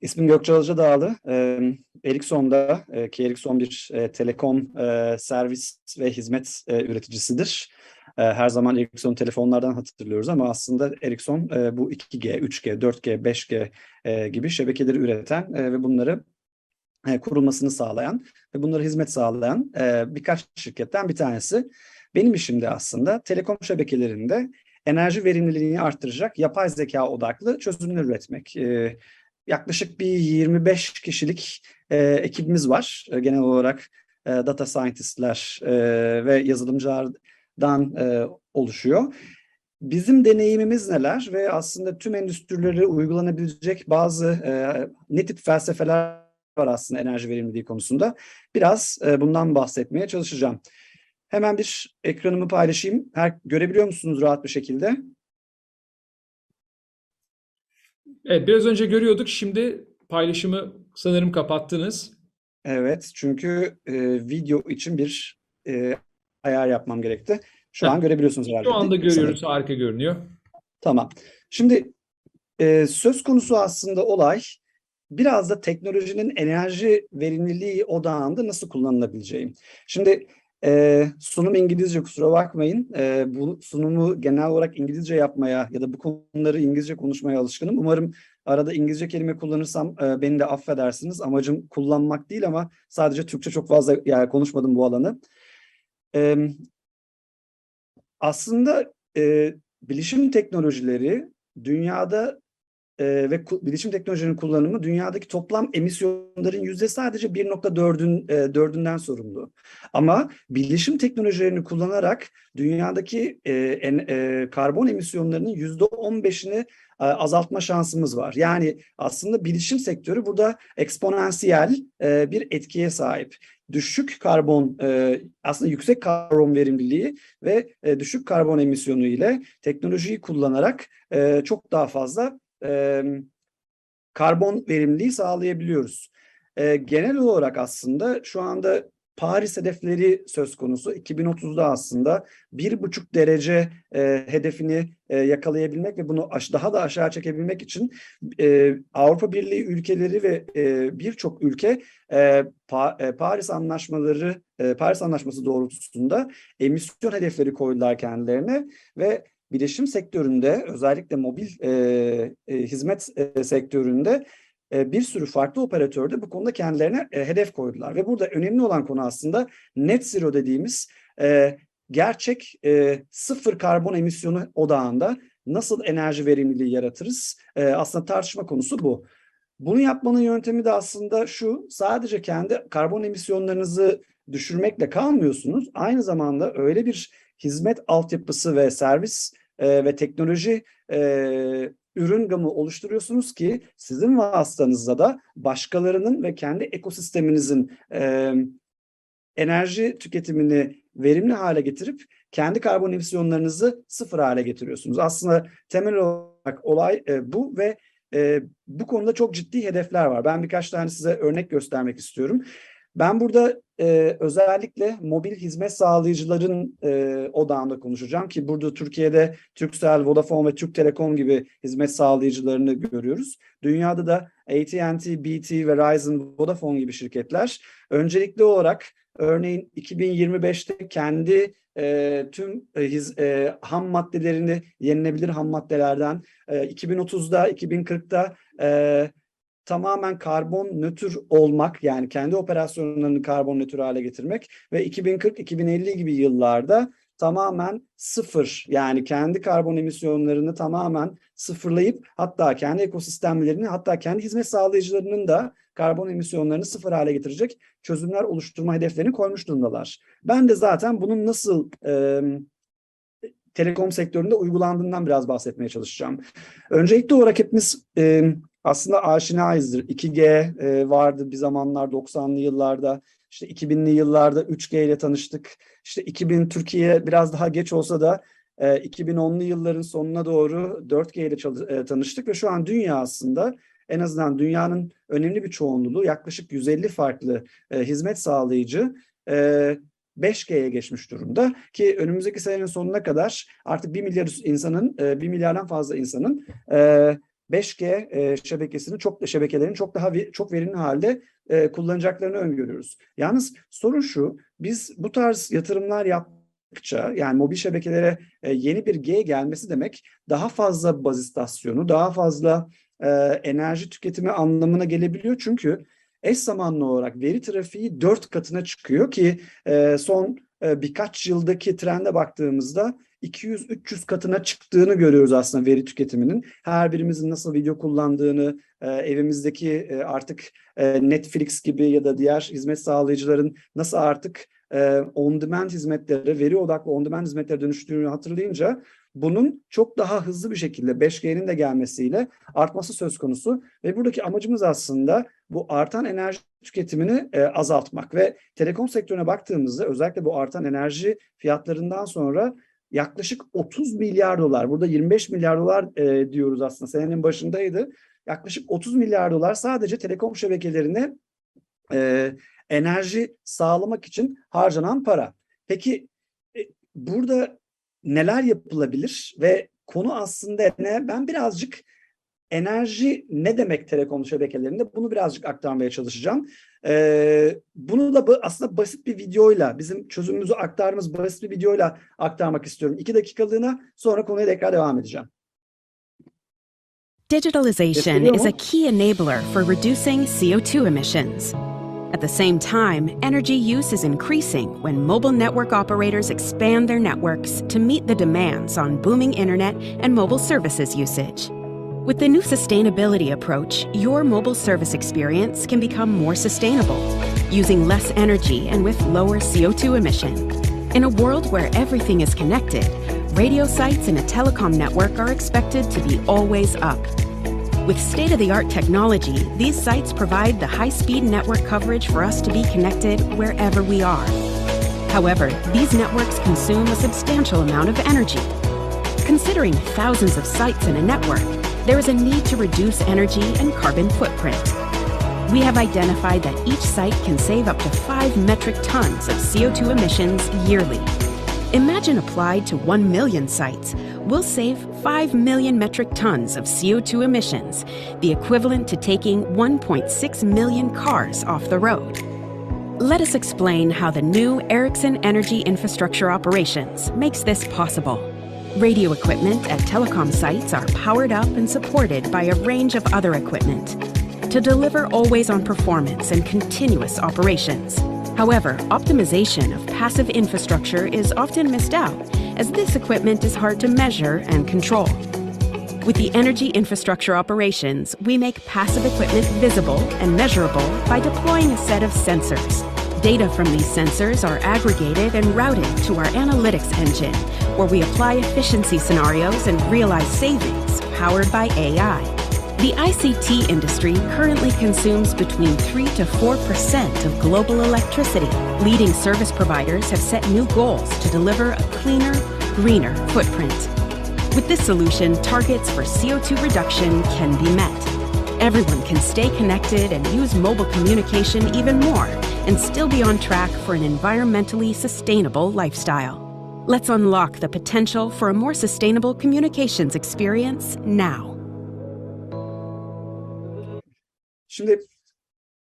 İsmim Gökçe. Ee, Ericsson'da e, ki Ericsson bir e, telekom e, servis ve hizmet e, üreticisidir. Her zaman Ericsson telefonlardan hatırlıyoruz ama aslında Ericsson bu 2G, 3G, 4G, 5G e, gibi şebekeleri üreten ve bunları kurulmasını sağlayan ve bunlara hizmet sağlayan birkaç şirketten bir tanesi. Benim işim de aslında telekom şebekelerinde enerji verimliliğini arttıracak yapay zeka odaklı çözümler üretmek. E, yaklaşık bir 25 kişilik e, ekibimiz var. E, genel olarak e, data scientistler e, ve yazılımcılardan e, oluşuyor. Bizim deneyimimiz neler ve aslında tüm endüstrilere uygulanabilecek bazı e, ne tip felsefeler var aslında enerji verimliliği konusunda. Biraz e, bundan bahsetmeye çalışacağım. Hemen bir ekranımı paylaşayım. Her, görebiliyor musunuz rahat bir şekilde? Evet, biraz önce görüyorduk. Şimdi paylaşımı sanırım kapattınız. Evet, çünkü e, video için bir e, ayar yapmam gerekti. Şu Heh. an görebiliyorsunuz herhalde. Şu anda değil görüyoruz. Harika görünüyor. Tamam. Şimdi e, söz konusu aslında olay biraz da teknolojinin enerji verimliliği odağında nasıl kullanılabileceği. Şimdi e, sunum İngilizce kusura bakmayın. E, bu sunumu genel olarak İngilizce yapmaya ya da bu konuları İngilizce konuşmaya alışkınım. Umarım arada İngilizce kelime kullanırsam e, beni de affedersiniz. Amacım kullanmak değil ama sadece Türkçe çok fazla yani konuşmadım bu alanı. E, aslında e, bilişim teknolojileri dünyada e, ve bilişim teknolojilerinin kullanımı dünyadaki toplam emisyonların yüzde sadece 1.4'ün e, dördünden sorumlu. Ama bilişim teknolojilerini kullanarak dünyadaki e, e, karbon emisyonlarının yüzde 15'ini e, azaltma şansımız var. Yani aslında bilişim sektörü burada eksponansiyel bir etkiye sahip. Düşük karbon, aslında yüksek karbon verimliliği ve düşük karbon emisyonu ile teknolojiyi kullanarak çok daha fazla e, karbon verimliliği sağlayabiliyoruz. E, genel olarak aslında şu anda Paris hedefleri söz konusu. 2030'da aslında bir buçuk derece e, hedefini e, yakalayabilmek ve bunu daha da aşağı çekebilmek için e, Avrupa Birliği ülkeleri ve e, birçok ülke e, Pa- e, Paris anlaşmaları e, Paris Anlaşması doğrultusunda emisyon hedefleri koydular kendilerine ve bilişim sektöründe özellikle mobil e, e, hizmet e, sektöründe e, bir sürü farklı operatör de bu konuda kendilerine e, hedef koydular. Ve burada önemli olan konu aslında net zero dediğimiz e, gerçek e, sıfır karbon emisyonu odağında nasıl enerji verimliliği yaratırız? E, aslında tartışma konusu bu. Bunu yapmanın yöntemi de aslında şu, sadece kendi karbon emisyonlarınızı düşürmekle kalmıyorsunuz. Aynı zamanda öyle bir hizmet altyapısı ve servis e, ve teknoloji e, ürün gamı oluşturuyorsunuz ki sizin vasıtanızda da başkalarının ve kendi ekosisteminizin e, enerji tüketimini verimli hale getirip kendi karbon emisyonlarınızı sıfır hale getiriyorsunuz. Aslında temel olarak olay e, bu ve e, bu konuda çok ciddi hedefler var. Ben birkaç tane size örnek göstermek istiyorum. Ben burada e, özellikle mobil hizmet sağlayıcıların e, odağında konuşacağım ki burada Türkiye'de Turkcell, Vodafone ve Türk Telekom gibi hizmet sağlayıcılarını görüyoruz. Dünyada da AT&T, BT, Verizon, Vodafone gibi şirketler öncelikli olarak örneğin 2025'te kendi e, tüm e, hiz, e, ham maddelerini yenilebilir ham maddelerden e, 2030'da, 2040'da e, tamamen karbon nötr olmak yani kendi operasyonlarını karbon nötr hale getirmek ve 2040-2050 gibi yıllarda tamamen sıfır yani kendi karbon emisyonlarını tamamen sıfırlayıp hatta kendi ekosistemlerini hatta kendi hizmet sağlayıcılarının da karbon emisyonlarını sıfır hale getirecek çözümler oluşturma hedeflerini koymuş durumdalar. Ben de zaten bunun nasıl e, telekom sektöründe uygulandığından biraz bahsetmeye çalışacağım. Öncelikli olarak hepimiz e, aslında aşinayızdır. 2G e, vardı bir zamanlar 90'lı yıllarda. İşte 2000'li yıllarda 3G ile tanıştık. İşte 2000 Türkiye biraz daha geç olsa da e, 2010'lu yılların sonuna doğru 4G ile e, tanıştık ve şu an dünya aslında en azından dünyanın önemli bir çoğunluğu yaklaşık 150 farklı e, hizmet sağlayıcı e, 5G'ye geçmiş durumda ki önümüzdeki senenin sonuna kadar artık 1 milyar insanın, e, 1 milyardan fazla insanın e, 5G e, şebekesini çok şebekelerin çok daha ve- çok verimli halde e, kullanacaklarını öngörüyoruz. Yalnız sorun şu, biz bu tarz yatırımlar yaptıkça yani mobil şebekelere e, yeni bir G gelmesi demek daha fazla baz istasyonu, daha fazla e, enerji tüketimi anlamına gelebiliyor. Çünkü eş zamanlı olarak veri trafiği dört katına çıkıyor ki e, son e, birkaç yıldaki trende baktığımızda 200-300 katına çıktığını görüyoruz aslında veri tüketiminin. Her birimizin nasıl video kullandığını, e, evimizdeki e, artık e, Netflix gibi ya da diğer hizmet sağlayıcıların nasıl artık e, on-demand hizmetlere, veri odaklı on-demand hizmetlere dönüştüğünü hatırlayınca bunun çok daha hızlı bir şekilde 5G'nin de gelmesiyle artması söz konusu ve buradaki amacımız aslında bu artan enerji tüketimini e, azaltmak ve telekom sektörüne baktığımızda özellikle bu artan enerji fiyatlarından sonra yaklaşık 30 milyar dolar, burada 25 milyar dolar e, diyoruz aslında senenin başındaydı. Yaklaşık 30 milyar dolar sadece telekom şebekelerine e, enerji sağlamak için harcanan para. Peki e, burada neler yapılabilir ve konu aslında ne? Ben birazcık enerji ne demek telekom şebekelerinde bunu birazcık aktarmaya çalışacağım. Ee, bunu da aslında basit bir videoyla, bizim çözümümüzü aktardığımız basit bir videoyla aktarmak istiyorum. İki dakikalığına sonra konuya tekrar devam edeceğim. Digitalization is a key enabler for reducing CO2 emissions. At the same time, energy use is increasing when mobile network operators expand their networks to meet the demands on booming internet and mobile services usage. With the new sustainability approach, your mobile service experience can become more sustainable, using less energy and with lower CO2 emission. In a world where everything is connected, radio sites in a telecom network are expected to be always up. With state of the art technology, these sites provide the high speed network coverage for us to be connected wherever we are. However, these networks consume a substantial amount of energy. Considering thousands of sites in a network, there is a need to reduce energy and carbon footprint. We have identified that each site can save up to 5 metric tons of CO2 emissions yearly. Imagine applied to 1 million sites, we'll save 5 million metric tons of CO2 emissions, the equivalent to taking 1.6 million cars off the road. Let us explain how the new Ericsson Energy Infrastructure Operations makes this possible. Radio equipment at telecom sites are powered up and supported by a range of other equipment to deliver always on performance and continuous operations. However, optimization of passive infrastructure is often missed out, as this equipment is hard to measure and control. With the energy infrastructure operations, we make passive equipment visible and measurable by deploying a set of sensors. Data from these sensors are aggregated and routed to our analytics engine, where we apply efficiency scenarios and realize savings powered by AI. The ICT industry currently consumes between 3 to 4% of global electricity. Leading service providers have set new goals to deliver a cleaner, greener footprint. With this solution, targets for CO2 reduction can be met. Everyone can stay connected and use mobile communication even more and still be on track for an environmentally sustainable lifestyle. Let's unlock the potential for a more sustainable communications experience now. Şimdi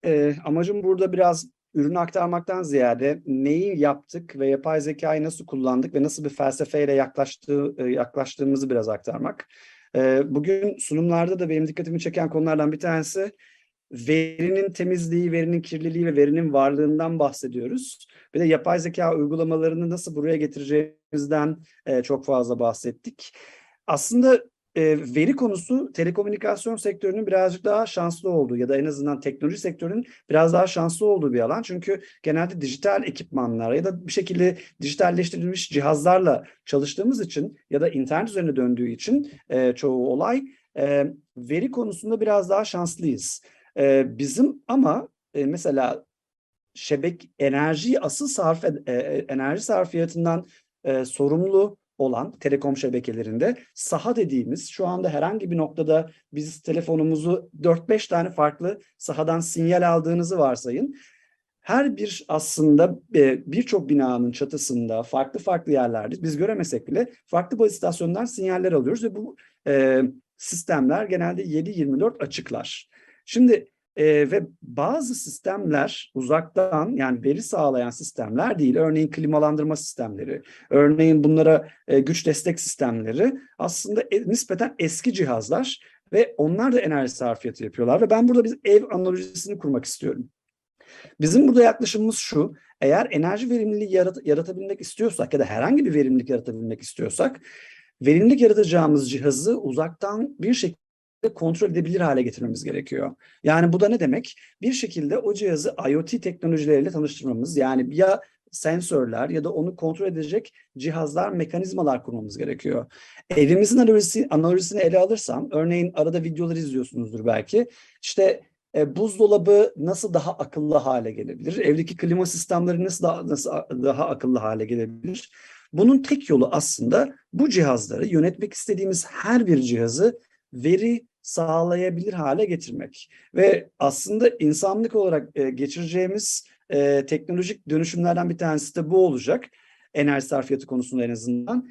e, amacım burada biraz ürünü aktarmaktan ziyade neyi yaptık ve yapay zekayı nasıl kullandık ve nasıl bir felsefeyle yaklaştığı, e, yaklaştığımızı biraz aktarmak. E, bugün sunumlarda da benim dikkatimi çeken konulardan bir tanesi verinin temizliği, verinin kirliliği ve verinin varlığından bahsediyoruz. Bir de yapay zeka uygulamalarını nasıl buraya getireceğimizden e, çok fazla bahsettik. Aslında e, veri konusu telekomünikasyon sektörünün birazcık daha şanslı olduğu ya da en azından teknoloji sektörünün biraz daha şanslı olduğu bir alan. Çünkü genelde dijital ekipmanlar ya da bir şekilde dijitalleştirilmiş cihazlarla çalıştığımız için ya da internet üzerine döndüğü için e, çoğu olay e, veri konusunda biraz daha şanslıyız. E, bizim ama e, mesela şebek enerjiyi asıl sarf e, e, enerji sarfiyatından e, sorumlu olan telekom şebekelerinde saha dediğimiz şu anda herhangi bir noktada biz telefonumuzu 4-5 tane farklı sahadan sinyal aldığınızı varsayın. Her bir aslında e, birçok binanın çatısında farklı farklı yerlerde biz göremesek bile farklı baz istasyonundan sinyaller alıyoruz ve bu e, sistemler genelde 7-24 açıklar. Şimdi e, ve bazı sistemler uzaktan yani veri sağlayan sistemler değil. Örneğin klimalandırma sistemleri, örneğin bunlara e, güç destek sistemleri aslında e, nispeten eski cihazlar ve onlar da enerji sarfiyatı yapıyorlar ve ben burada bir ev analojisini kurmak istiyorum. Bizim burada yaklaşımımız şu, eğer enerji verimliliği yarat- yaratabilmek istiyorsak ya da herhangi bir verimlilik yaratabilmek istiyorsak, verimlilik yaratacağımız cihazı uzaktan bir şekilde kontrol edebilir hale getirmemiz gerekiyor. Yani bu da ne demek? Bir şekilde o cihazı IoT teknolojileriyle tanıştırmamız, yani ya sensörler ya da onu kontrol edecek cihazlar, mekanizmalar kurmamız gerekiyor. Evimizin analojisi, analojisini ele alırsam, örneğin arada videoları izliyorsunuzdur belki. İşte e, buzdolabı nasıl daha akıllı hale gelebilir? Evdeki klima sistemleri nasıl daha, nasıl daha akıllı hale gelebilir? Bunun tek yolu aslında bu cihazları yönetmek istediğimiz her bir cihazı veri sağlayabilir hale getirmek. Ve aslında insanlık olarak e, geçireceğimiz e, teknolojik dönüşümlerden bir tanesi de bu olacak. Enerji sarfiyatı konusunda en azından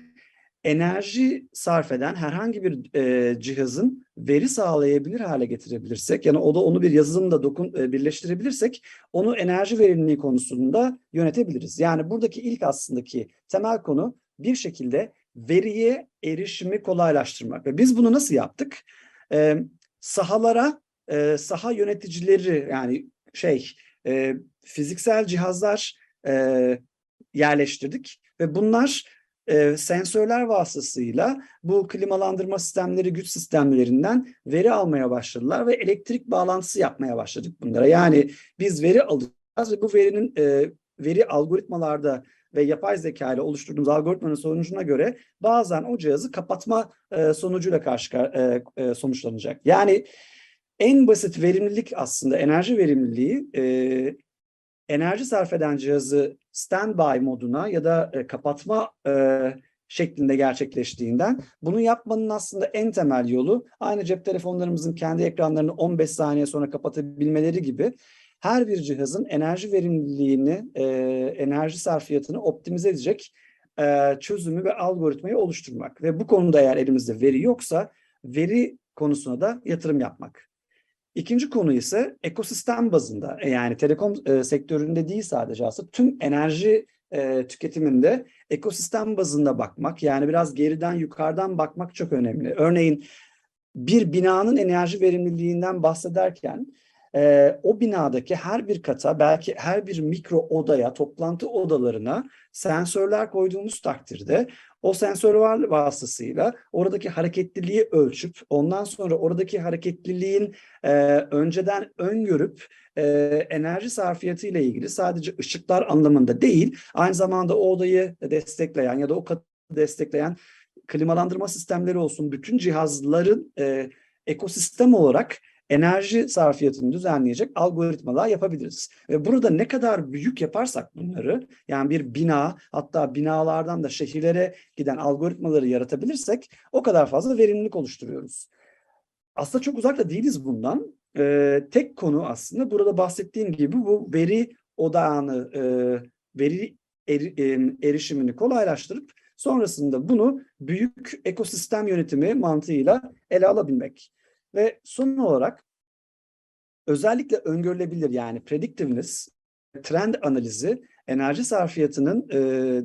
enerji sarf eden herhangi bir e, cihazın veri sağlayabilir hale getirebilirsek, yani o da onu bir yazılımla dokun e, birleştirebilirsek, onu enerji verimliliği konusunda yönetebiliriz. Yani buradaki ilk aslındaki temel konu bir şekilde veriye erişimi kolaylaştırmak. Ve biz bunu nasıl yaptık? E, sahalara e, saha yöneticileri yani şey e, fiziksel cihazlar e, yerleştirdik ve bunlar e, sensörler vasıtasıyla bu klimalandırma sistemleri, güç sistemlerinden veri almaya başladılar ve elektrik bağlantısı yapmaya başladık bunlara. Yani biz veri alacağız ve bu verinin e, veri algoritmalarda ve yapay zeka ile oluşturduğumuz algoritmanın sonucuna göre bazen o cihazı kapatma e, sonucuyla karşı e, e, sonuçlanacak. Yani en basit verimlilik aslında enerji verimliliği e, enerji sarf eden cihazı standby moduna ya da e, kapatma e, şeklinde gerçekleştiğinden bunu yapmanın aslında en temel yolu aynı cep telefonlarımızın kendi ekranlarını 15 saniye sonra kapatabilmeleri gibi her bir cihazın enerji verimliliğini, e, enerji sarfiyatını optimize edecek e, çözümü ve algoritmayı oluşturmak. Ve bu konuda eğer elimizde veri yoksa veri konusuna da yatırım yapmak. İkinci konu ise ekosistem bazında E, yani telekom e, sektöründe değil sadece aslında tüm enerji e, tüketiminde ekosistem bazında bakmak yani biraz geriden yukarıdan bakmak çok önemli. Örneğin bir binanın enerji verimliliğinden bahsederken e, o binadaki her bir kata belki her bir mikro odaya toplantı odalarına sensörler koyduğumuz takdirde o sensörler vasıtasıyla oradaki hareketliliği ölçüp ondan sonra oradaki hareketliliğin e, önceden öngörüp e, enerji sarfiyatı ile ilgili sadece ışıklar anlamında değil aynı zamanda o odayı destekleyen ya da o katı destekleyen klimalandırma sistemleri olsun bütün cihazların e, ekosistem olarak enerji sarfiyatını düzenleyecek algoritmalar yapabiliriz. Ve burada ne kadar büyük yaparsak bunları, yani bir bina, hatta binalardan da şehirlere giden algoritmaları yaratabilirsek o kadar fazla verimlilik oluşturuyoruz. Aslında çok uzakta değiliz bundan. Ee, tek konu aslında burada bahsettiğim gibi bu veri odağını, e, veri eri- e, erişimini kolaylaştırıp sonrasında bunu büyük ekosistem yönetimi mantığıyla ele alabilmek. Ve son olarak özellikle öngörülebilir yani predictiveness, trend analizi enerji sarfiyatının e,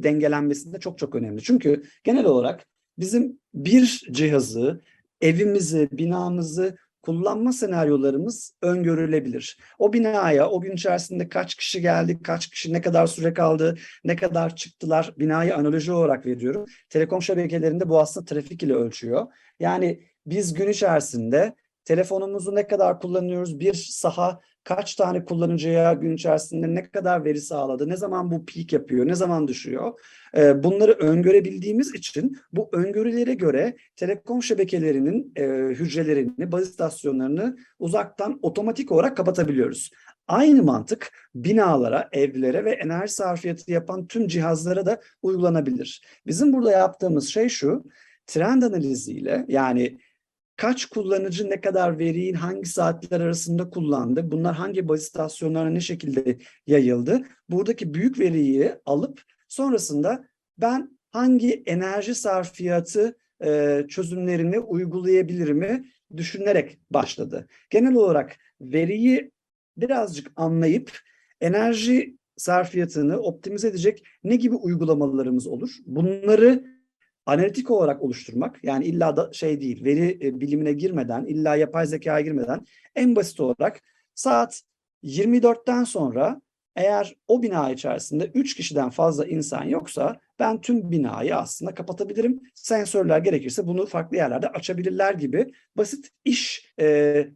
dengelenmesinde çok çok önemli. Çünkü genel olarak bizim bir cihazı, evimizi, binamızı kullanma senaryolarımız öngörülebilir. O binaya o gün içerisinde kaç kişi geldi, kaç kişi ne kadar süre kaldı, ne kadar çıktılar binayı analoji olarak veriyorum. Telekom şebekelerinde bu aslında trafik ile ölçüyor. Yani biz gün içerisinde telefonumuzu ne kadar kullanıyoruz, bir saha kaç tane kullanıcıya gün içerisinde ne kadar veri sağladı, ne zaman bu peak yapıyor, ne zaman düşüyor. Ee, bunları öngörebildiğimiz için bu öngörülere göre telekom şebekelerinin e, hücrelerini, baz istasyonlarını uzaktan otomatik olarak kapatabiliyoruz. Aynı mantık binalara, evlere ve enerji sarfiyatı yapan tüm cihazlara da uygulanabilir. Bizim burada yaptığımız şey şu, trend analiziyle yani kaç kullanıcı ne kadar veriyi hangi saatler arasında kullandı, bunlar hangi baz istasyonlarına ne şekilde yayıldı, buradaki büyük veriyi alıp sonrasında ben hangi enerji sarfiyatı e, çözümlerini uygulayabilir mi düşünerek başladı. Genel olarak veriyi birazcık anlayıp enerji sarfiyatını optimize edecek ne gibi uygulamalarımız olur? Bunları analitik olarak oluşturmak yani illa da şey değil veri e, bilimine girmeden illa yapay zekaya girmeden en basit olarak saat 24'ten sonra eğer o bina içerisinde 3 kişiden fazla insan yoksa ben tüm binayı aslında kapatabilirim. Sensörler gerekirse bunu farklı yerlerde açabilirler gibi basit iş e,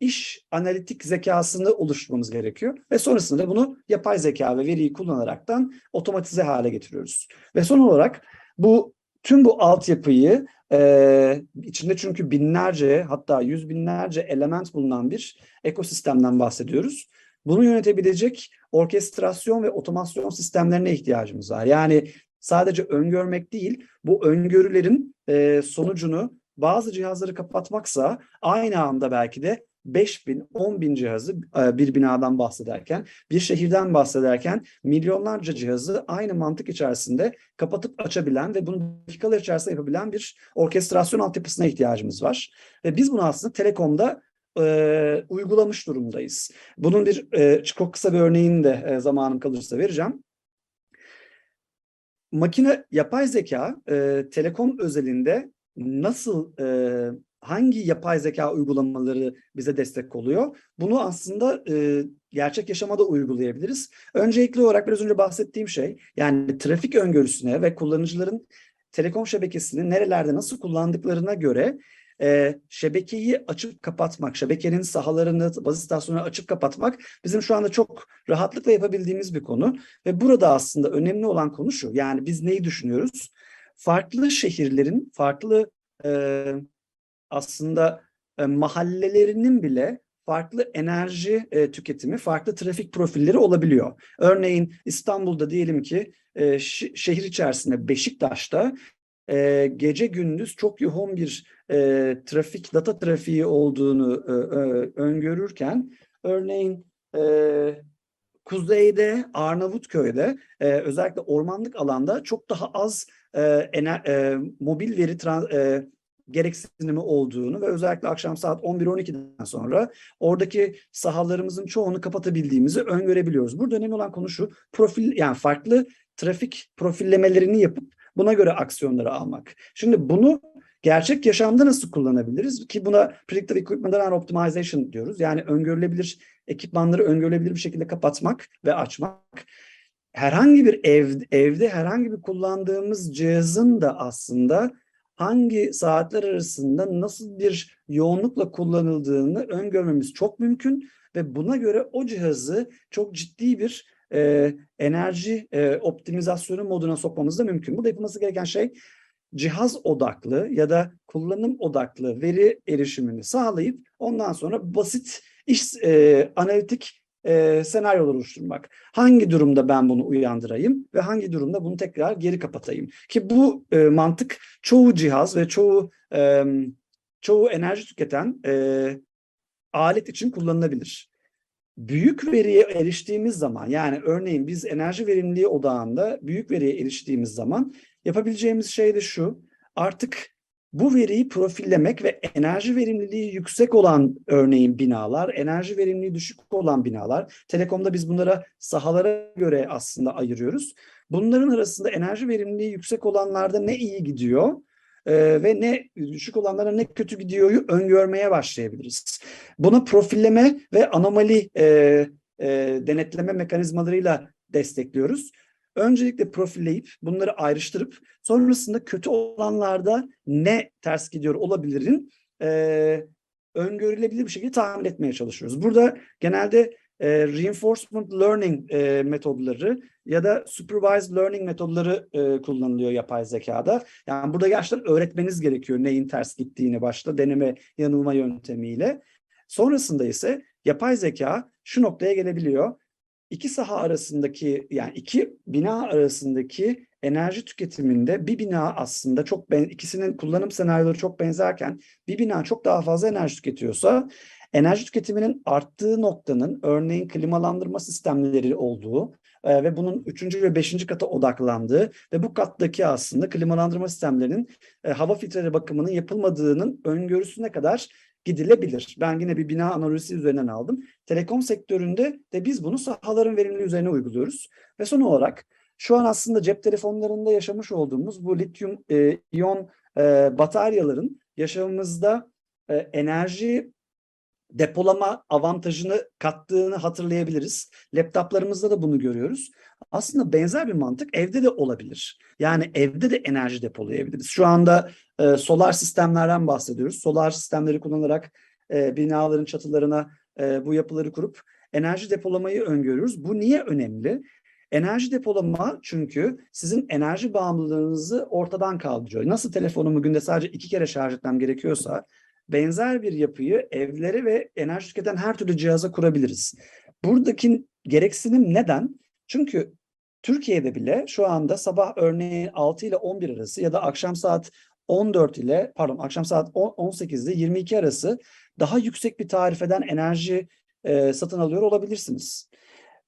iş analitik zekasını oluşturmamız gerekiyor. Ve sonrasında da bunu yapay zeka ve veriyi kullanaraktan otomatize hale getiriyoruz. Ve son olarak bu tüm bu altyapıyı e, içinde çünkü binlerce hatta yüz binlerce element bulunan bir ekosistemden bahsediyoruz. Bunu yönetebilecek orkestrasyon ve otomasyon sistemlerine ihtiyacımız var. Yani sadece öngörmek değil, bu öngörülerin e, sonucunu bazı cihazları kapatmaksa aynı anda belki de 5 bin, 10 bin cihazı e, bir binadan bahsederken, bir şehirden bahsederken milyonlarca cihazı aynı mantık içerisinde kapatıp açabilen ve bunu dakikalar içerisinde yapabilen bir orkestrasyon altyapısına ihtiyacımız var. Ve biz bunu aslında Telekom'da e, uygulamış durumdayız. Bunun bir e, çok kısa bir örneğini de e, zamanım kalırsa vereceğim. Makine yapay zeka e, Telekom özelinde nasıl e, hangi yapay zeka uygulamaları bize destek oluyor? Bunu aslında e, gerçek yaşamada uygulayabiliriz. Öncelikli olarak biraz önce bahsettiğim şey yani trafik öngörüsüne ve kullanıcıların telekom şebekesini nerelerde nasıl kullandıklarına göre e, şebekeyi açıp kapatmak, şebekenin sahalarını, baz istasyonları açıp kapatmak bizim şu anda çok rahatlıkla yapabildiğimiz bir konu. Ve burada aslında önemli olan konu şu, yani biz neyi düşünüyoruz? Farklı şehirlerin, farklı e, aslında e, mahallelerinin bile farklı enerji e, tüketimi, farklı trafik profilleri olabiliyor. Örneğin İstanbul'da diyelim ki e, şehir içerisinde Beşiktaş'ta e, gece gündüz çok yoğun bir e, trafik, data trafiği olduğunu e, e, öngörürken örneğin e, kuzeyde Arnavutköy'de e, özellikle ormanlık alanda çok daha az e, ener, e, mobil veri e, gereksinimi olduğunu ve özellikle akşam saat 11-12'den sonra oradaki sahalarımızın çoğunu kapatabildiğimizi öngörebiliyoruz. Burada önemli olan konu şu, profil yani farklı trafik profillemelerini yapıp buna göre aksiyonları almak. Şimdi bunu gerçek yaşamda nasıl kullanabiliriz? Ki buna Predictive Equipment and Optimization diyoruz. Yani öngörülebilir ekipmanları öngörülebilir bir şekilde kapatmak ve açmak. Herhangi bir ev, evde herhangi bir kullandığımız cihazın da aslında hangi saatler arasında nasıl bir yoğunlukla kullanıldığını öngörmemiz çok mümkün ve buna göre o cihazı çok ciddi bir e, enerji e, optimizasyonu moduna sokmamız da mümkün. Burada yapılması gereken şey cihaz odaklı ya da kullanım odaklı veri erişimini sağlayıp ondan sonra basit iş e, analitik e, senaryolar oluşturmak. Hangi durumda ben bunu uyandırayım ve hangi durumda bunu tekrar geri kapatayım? Ki bu e, mantık çoğu cihaz ve çoğu e, çoğu enerji tüketen e, alet için kullanılabilir. Büyük veriye eriştiğimiz zaman yani örneğin biz enerji verimliliği odağında büyük veriye eriştiğimiz zaman yapabileceğimiz şey de şu. Artık bu veriyi profillemek ve enerji verimliliği yüksek olan örneğin binalar, enerji verimliliği düşük olan binalar. Telekomda biz bunlara sahalara göre aslında ayırıyoruz. Bunların arasında enerji verimliliği yüksek olanlarda ne iyi gidiyor e, ve ne düşük olanlara ne kötü gidiyoryu öngörmeye başlayabiliriz. Buna profilleme ve anomali e, e, denetleme mekanizmalarıyla destekliyoruz. Öncelikle profilleyip bunları ayrıştırıp sonrasında kötü olanlarda ne ters gidiyor olabilirin e, öngörülebilir bir şekilde tahmin etmeye çalışıyoruz. Burada genelde e, reinforcement learning e, metodları ya da supervised learning metodları e, kullanılıyor yapay zekada. Yani burada gerçekten öğretmeniz gerekiyor neyin ters gittiğini başta deneme yanılma yöntemiyle. Sonrasında ise yapay zeka şu noktaya gelebiliyor iki saha arasındaki yani iki bina arasındaki enerji tüketiminde bir bina aslında çok ben ikisinin kullanım senaryoları çok benzerken bir bina çok daha fazla enerji tüketiyorsa enerji tüketiminin arttığı noktanın örneğin klimalandırma sistemleri olduğu e, ve bunun üçüncü ve beşinci kata odaklandığı ve bu kattaki aslında klimalandırma sistemlerinin e, hava filtreleri bakımının yapılmadığının öngörüsüne kadar gidilebilir. Ben yine bir bina analojisi üzerinden aldım. Telekom sektöründe de biz bunu sahaların verimliliği üzerine uyguluyoruz. Ve son olarak şu an aslında cep telefonlarında yaşamış olduğumuz bu lityum e, iyon e, bataryaların yaşamımızda e, enerji depolama avantajını kattığını hatırlayabiliriz. Laptoplarımızda da bunu görüyoruz. Aslında benzer bir mantık evde de olabilir. Yani evde de enerji depolayabiliriz. Şu anda e, solar sistemlerden bahsediyoruz. Solar sistemleri kullanarak e, binaların çatılarına e, bu yapıları kurup enerji depolamayı öngörüyoruz. Bu niye önemli? Enerji depolama çünkü sizin enerji bağımlılığınızı ortadan kaldırıyor. Nasıl telefonumu günde sadece iki kere şarj etmem gerekiyorsa benzer bir yapıyı evlere ve enerji tüketen her türlü cihaza kurabiliriz. Buradaki gereksinim neden? Çünkü Türkiye'de bile şu anda sabah örneğin 6 ile 11 arası ya da akşam saat 14 ile pardon akşam saat 10, 18 ile 22 arası daha yüksek bir tarifeden enerji e, satın alıyor olabilirsiniz.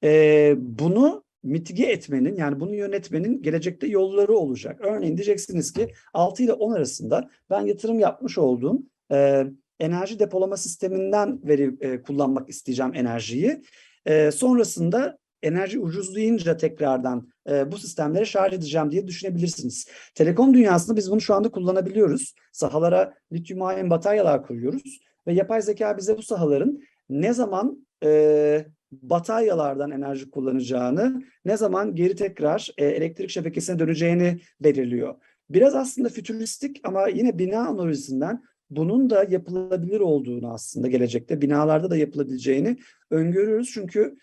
E, bunu mitige etmenin yani bunu yönetmenin gelecekte yolları olacak. Örneğin diyeceksiniz ki 6 ile 10 arasında ben yatırım yapmış olduğum e, enerji depolama sisteminden veri e, kullanmak isteyeceğim enerjiyi. E, sonrasında enerji ucuzlayınca tekrardan e, bu sistemleri şarj edeceğim diye düşünebilirsiniz. Telekom dünyasında biz bunu şu anda kullanabiliyoruz. Sahalara lityum iyon bataryalar koyuyoruz ve yapay zeka bize bu sahaların ne zaman e, bataryalardan enerji kullanacağını, ne zaman geri tekrar e, elektrik şebekesine döneceğini belirliyor. Biraz aslında fütüristik ama yine bina analojisinden bunun da yapılabilir olduğunu aslında gelecekte binalarda da yapılabileceğini öngörüyoruz. Çünkü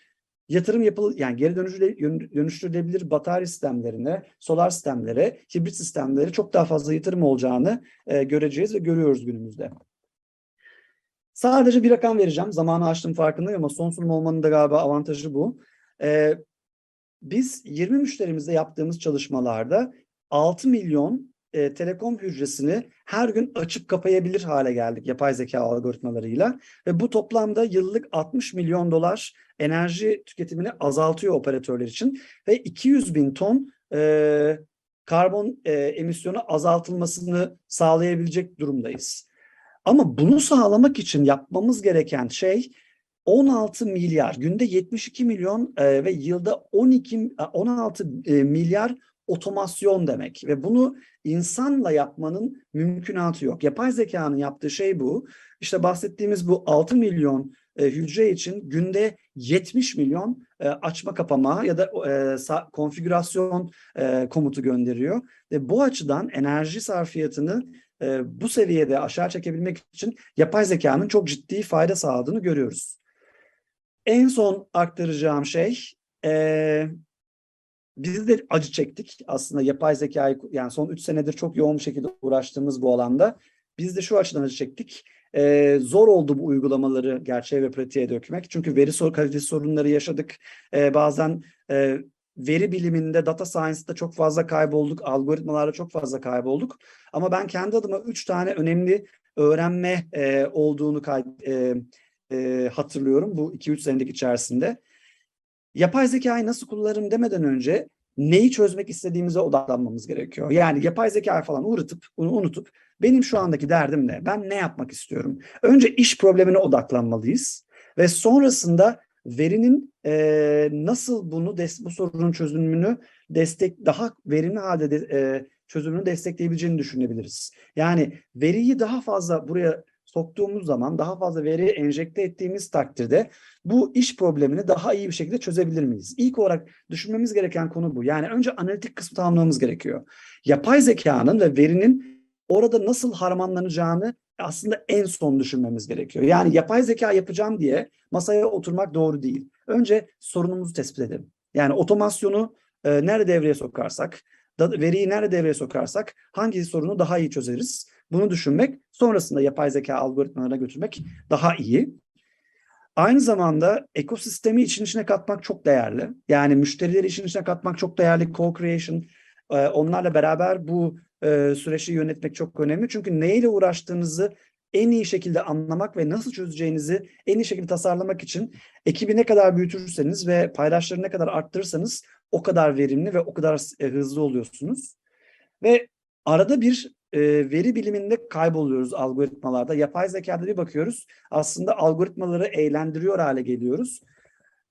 yatırım yapıl yani geri dönüştürülebilir batarya sistemlerine, solar sistemlere, hibrit sistemlere çok daha fazla yatırım olacağını e, göreceğiz ve görüyoruz günümüzde. Sadece bir rakam vereceğim. Zamanı aştım farkındayım ama son sunum olmanın da galiba avantajı bu. Ee, biz 20 müşterimizle yaptığımız çalışmalarda 6 milyon e, telekom hücresini her gün açıp kapayabilir hale geldik yapay zeka algoritmalarıyla. Ve bu toplamda yıllık 60 milyon dolar enerji tüketimini azaltıyor operatörler için. Ve 200 bin ton e, karbon e, emisyonu azaltılmasını sağlayabilecek durumdayız. Ama bunu sağlamak için yapmamız gereken şey 16 milyar, günde 72 milyon e, ve yılda 12 e, 16 e, milyar otomasyon demek ve bunu insanla yapmanın mümkünatı yok. Yapay zekanın yaptığı şey bu. İşte bahsettiğimiz bu 6 milyon e, hücre için günde 70 milyon e, açma kapama ya da e, konfigürasyon e, komutu gönderiyor. Ve bu açıdan enerji sarfiyatını e, bu seviyede aşağı çekebilmek için yapay zekanın çok ciddi fayda sağladığını görüyoruz. En son aktaracağım şey, e, biz de acı çektik aslında yapay zekayı, yani son 3 senedir çok yoğun bir şekilde uğraştığımız bu alanda. Biz de şu açıdan acı çektik. E, zor oldu bu uygulamaları gerçeğe ve pratiğe dökmek. Çünkü veri sor kalitesi sorunları yaşadık. E, bazen e, veri biliminde, data science'da çok fazla kaybolduk, algoritmalarda çok fazla kaybolduk. Ama ben kendi adıma üç tane önemli öğrenme e, olduğunu kay, e, e, hatırlıyorum bu 2-3 senelik içerisinde. Yapay zekayı nasıl kullanırım demeden önce neyi çözmek istediğimize odaklanmamız gerekiyor. Yani yapay zekayı falan unutup, onu unutup benim şu andaki derdim ne? Ben ne yapmak istiyorum? Önce iş problemine odaklanmalıyız ve sonrasında verinin e, nasıl bunu bu sorunun çözümünü destek daha verimli halde de, e, çözümünü destekleyebileceğini düşünebiliriz. Yani veriyi daha fazla buraya soktuğumuz zaman daha fazla veri enjekte ettiğimiz takdirde bu iş problemini daha iyi bir şekilde çözebilir miyiz? İlk olarak düşünmemiz gereken konu bu. Yani önce analitik kısmı tamamlamamız gerekiyor. Yapay zekanın ve verinin orada nasıl harmanlanacağını aslında en son düşünmemiz gerekiyor. Yani yapay zeka yapacağım diye masaya oturmak doğru değil. Önce sorunumuzu tespit edelim. Yani otomasyonu e, nerede devreye sokarsak, da, veriyi nerede devreye sokarsak hangi sorunu daha iyi çözeriz? Bunu düşünmek, sonrasında yapay zeka algoritmalarına götürmek daha iyi. Aynı zamanda ekosistemi için içine katmak çok değerli. Yani müşterileri için içine katmak çok değerli. Co-creation, e, onlarla beraber bu e, süreçi yönetmek çok önemli. Çünkü neyle uğraştığınızı en iyi şekilde anlamak ve nasıl çözeceğinizi en iyi şekilde tasarlamak için ekibi ne kadar büyütürseniz ve paydaşları ne kadar arttırırsanız o kadar verimli ve o kadar e, hızlı oluyorsunuz. Ve arada bir e, veri biliminde kayboluyoruz algoritmalarda. Yapay zekada bir bakıyoruz. Aslında algoritmaları eğlendiriyor hale geliyoruz.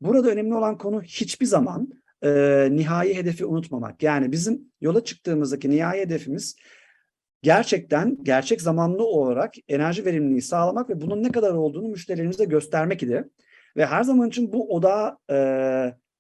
Burada önemli olan konu hiçbir zaman e, nihai hedefi unutmamak. Yani bizim yola çıktığımızdaki nihai hedefimiz gerçekten gerçek zamanlı olarak enerji verimliliği sağlamak ve bunun ne kadar olduğunu müşterilerimize göstermek idi. Ve her zaman için bu oda e,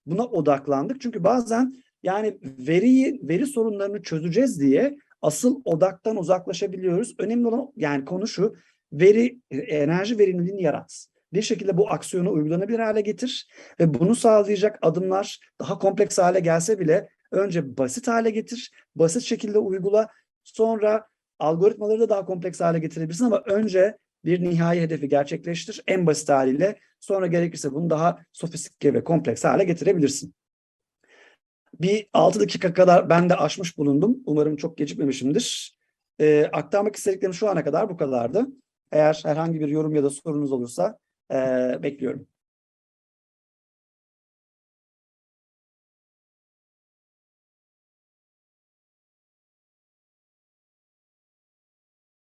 buna odaklandık. Çünkü bazen yani veriyi veri sorunlarını çözeceğiz diye asıl odaktan uzaklaşabiliyoruz. Önemli olan yani konu şu veri enerji verimliliğini yarat. Bir şekilde bu aksiyonu uygulanabilir hale getir ve bunu sağlayacak adımlar daha kompleks hale gelse bile önce basit hale getir, basit şekilde uygula, sonra algoritmaları da daha kompleks hale getirebilirsin ama önce bir nihai hedefi gerçekleştir en basit haliyle sonra gerekirse bunu daha sofistike ve kompleks hale getirebilirsin. Bir 6 dakika kadar ben de aşmış bulundum. Umarım çok gecikmemişimdir. Ee, aktarmak istediklerim şu ana kadar bu kadardı. Eğer herhangi bir yorum ya da sorunuz olursa ee, bekliyorum.